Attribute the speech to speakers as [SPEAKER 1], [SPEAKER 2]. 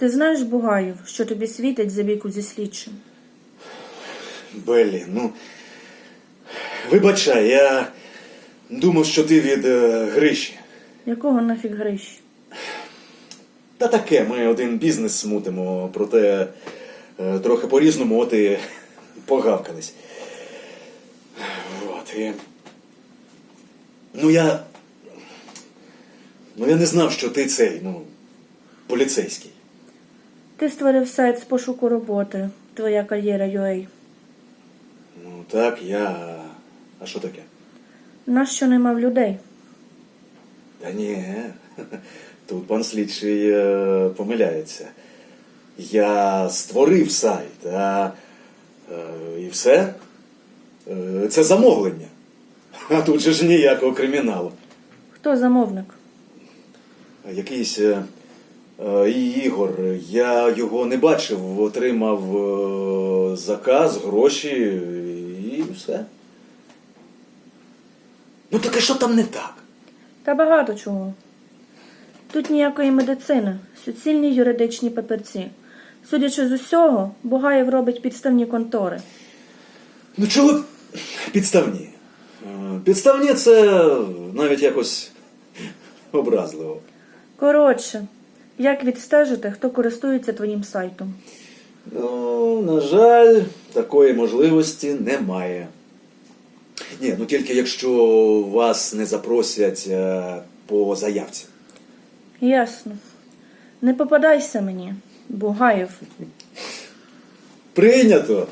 [SPEAKER 1] Ти знаєш, Бугаєв, що тобі світить за віку зі слідчим?
[SPEAKER 2] Беллі, ну. Вибачай, я думав, що ти від е, Гриші.
[SPEAKER 1] Якого нафіг грищ?
[SPEAKER 2] Та таке, ми один бізнес смутимо, проте е, трохи по-різному, от і погавкались. От, і... Ну я. Ну я не знав, що ти цей, ну, поліцейський.
[SPEAKER 1] Ти створив сайт з пошуку роботи, твоя кар'єра UA.
[SPEAKER 2] Ну так, я. А що таке?
[SPEAKER 1] Нащо не мав людей?
[SPEAKER 2] Та ні, тут пан слідчий е, помиляється. Я створив сайт, а е, і все. Е, це замовлення. А тут же ж ніякого криміналу.
[SPEAKER 1] Хто замовник?
[SPEAKER 2] Якийсь е, Ігор, я його не бачив, отримав е, заказ, гроші і все. Ну так а що там не так?
[SPEAKER 1] Та багато чого. Тут ніякої медицини, суцільні юридичні папірці. Судячи з усього, Бугаєв робить підставні контори.
[SPEAKER 2] Ну чого підставні? Е, Підставні це навіть якось образливо.
[SPEAKER 1] Коротше, як відстежити, хто користується твоїм сайтом?
[SPEAKER 2] Ну, на жаль, такої можливості немає. Ні, ну тільки якщо вас не запросять е, по заявці.
[SPEAKER 1] Ясно. Не попадайся мені, Бугаєв.
[SPEAKER 2] Прийнято.